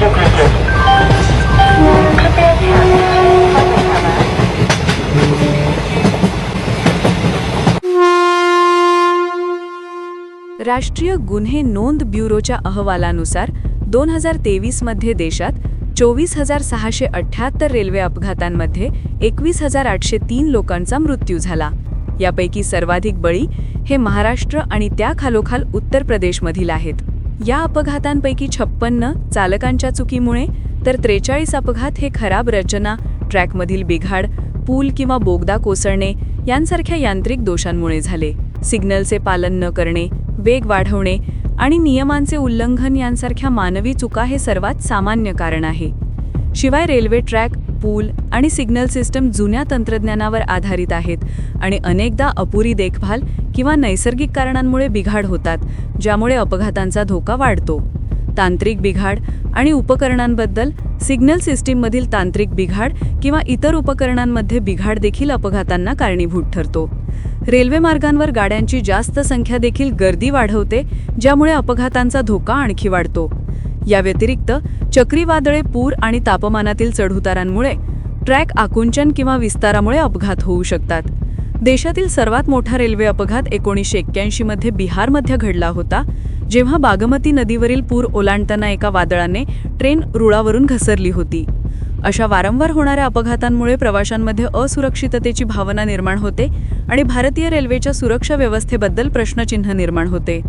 राष्ट्रीय गुन्हे नोंद ब्युरोच्या अहवालानुसार दोन हजार तेवीसमध्ये देशात चोवीस हजार सहाशे अठ्ठ्याहत्तर रेल्वे अपघातांमध्ये एकवीस हजार आठशे तीन लोकांचा मृत्यू झाला. यापैकी सर्वाधिक बळी हे महाराष्ट्र आणि त्याखालोखाल उत्तर प्रदेशमधील आहेत. या अपघातांपैकी छप्पन्न चालकांच्या चुकीमुळे तर त्रेचाळीस अपघात हे खराब रचना ट्रॅकमधील बिघाड पूल किंवा बोगदा कोसळणे यांसारख्या यांत्रिक दोषांमुळे झाले. सिग्नलचे पालन न करणे वेग वाढवणे आणि नियमांचे उल्लंघन यांसारख्या मानवी चुका हे सर्वात सामान्य कारण आहे. शिवाय रेल्वे ट्रॅक पूल आणि सिग्नल सिस्टम जुन्या तंत्रज्ञानावर आधारित आहेत आणि अनेकदा अपुरी देखभाल किंवा नैसर्गिक कारणांमुळे बिघाड होतात ज्यामुळे अपघातांचा धोका वाढतो. तांत्रिक बिघाड आणि उपकरणांबद्दल सिग्नल सिस्टीममधील तांत्रिक बिघाड किंवा इतर उपकरणांमध्ये बिघाड देखील अपघातांना कारणीभूत ठरतो. रेल्वे मार्गांवर गाड्यांची जास्त संख्या देखील गर्दी वाढवते ज्यामुळे अपघातांचा धोका आणखी वाढतो. या व्यतिरिक्त चक्रीवादळे पूर आणि तापमानातील चढउतारांमुळे ट्रॅक आकुंचन किंवा विस्तारामुळे अपघात होऊ शकतात. देशातील सर्वात मोठा रेल्वे अपघात एकोणीसशे एक्क्याऐंशीमध्ये बिहारमध्ये घडला होता जेव्हा बागमती नदीवरील पूर ओलांडताना एका वादळाने ट्रेन रुळावरून घसरली होती. अशा वारंवार होणाऱ्या अपघातांमुळे प्रवाशांमध्ये असुरक्षिततेची भावना निर्माण होते आणि भारतीय रेल्वेच्या सुरक्षा व्यवस्थेबद्दल प्रश्नचिन्ह निर्माण होते.